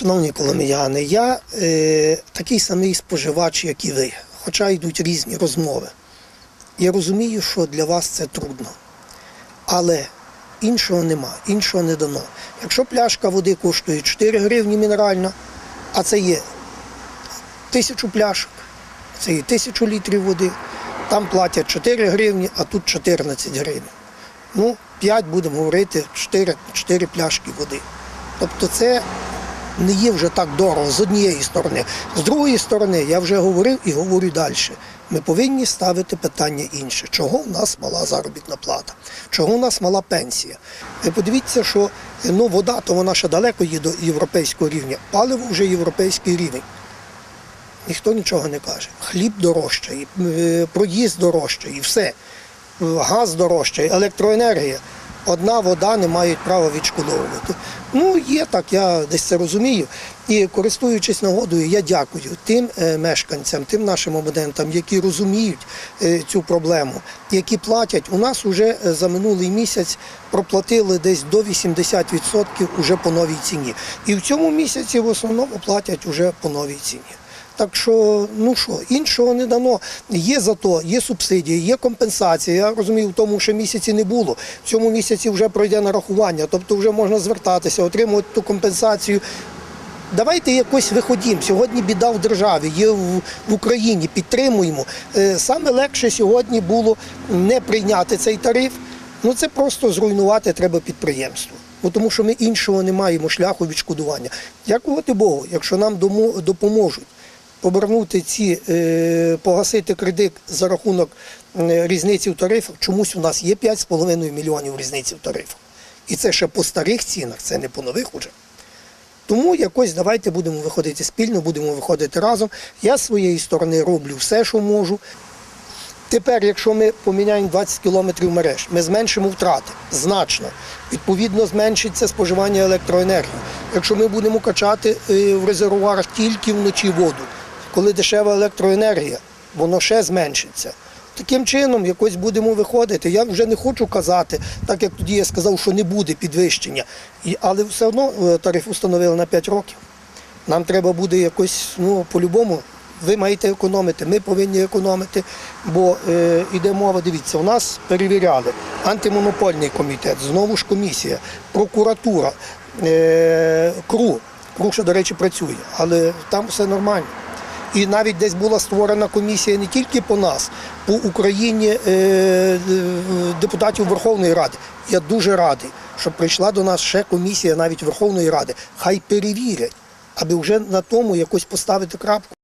Шановні коломияни, я е, такий самий споживач, як і ви, хоча йдуть різні розмови. Я розумію, що для вас це трудно. Але іншого нема, іншого не дано. Якщо пляшка води коштує 4 гривні мінеральна, а це є тисячу пляшок, це є тисячу літрів води, там платять 4 гривні, а тут 14 гривень. Ну, 5 будемо говорити, 4, 4 пляшки води. Тобто це не є вже так дорого з однієї сторони. З другої сторони, я вже говорив і говорю далі. Ми повинні ставити питання інше. Чого в нас мала заробітна плата? Чого в нас мала пенсія? Ви подивіться, що ну, вода, то вона ще далеко є до європейського рівня. Паливо вже європейський рівень. Ніхто нічого не каже. Хліб дорожчий, е, проїзд дорожчий, і все. Газ дорожчий, електроенергія. Одна вода не мають права відшкодовувати. Ну, є так, я десь це розумію. І користуючись нагодою, я дякую тим е, мешканцям, тим нашим абонентам, які розуміють е, цю проблему, які платять. У нас вже е, за минулий місяць проплатили десь до 80% уже по новій ціні. І в цьому місяці в основному платять уже по новій ціні. Так що, ну що, іншого не дано. Є зато, є субсидії, є компенсація. Я розумію, в тому що місяці не було. В цьому місяці вже пройде нарахування, тобто вже можна звертатися, отримувати ту компенсацію. Давайте якось виходімо. Сьогодні біда в державі, є в, в Україні, підтримуємо. Е, Саме легше сьогодні було не прийняти цей тариф. Ну це просто зруйнувати треба підприємство. Бо тому що ми іншого не маємо шляху відшкодування. Дякувати Богу, якщо нам допоможуть повернути ці, е, погасити кредит за рахунок е, різниці в тарифах, чомусь у нас є 5,5 мільйонів різниці в тарифах. І це ще по старих цінах, це не по нових уже. Тому якось давайте будемо виходити спільно, будемо виходити разом. Я з своєї сторони роблю все, що можу. Тепер, якщо ми поміняємо 20 кілометрів мереж, ми зменшимо втрати значно. Відповідно, зменшиться споживання електроенергії. Якщо ми будемо качати е, в резервуарах тільки вночі воду, коли дешева електроенергія, воно ще зменшиться. Таким чином, якось будемо виходити. Я вже не хочу казати, так як тоді я сказав, що не буде підвищення. Але все одно е, тариф установили на 5 років. Нам треба буде якось, ну, по-любому, ви маєте економити, ми повинні економити, бо е, іде мова, дивіться, у нас перевіряли антимонопольний комітет, знову ж комісія, прокуратура, е, КРУ. КРУ, що, до речі, працює, але там все нормально. І навіть десь була створена комісія не тільки по нас, по Україні е, е, депутатів Верховної Ради. Я дуже радий, що прийшла до нас ще комісія навіть Верховної Ради. Хай перевірять, аби вже на тому якось поставити крапку.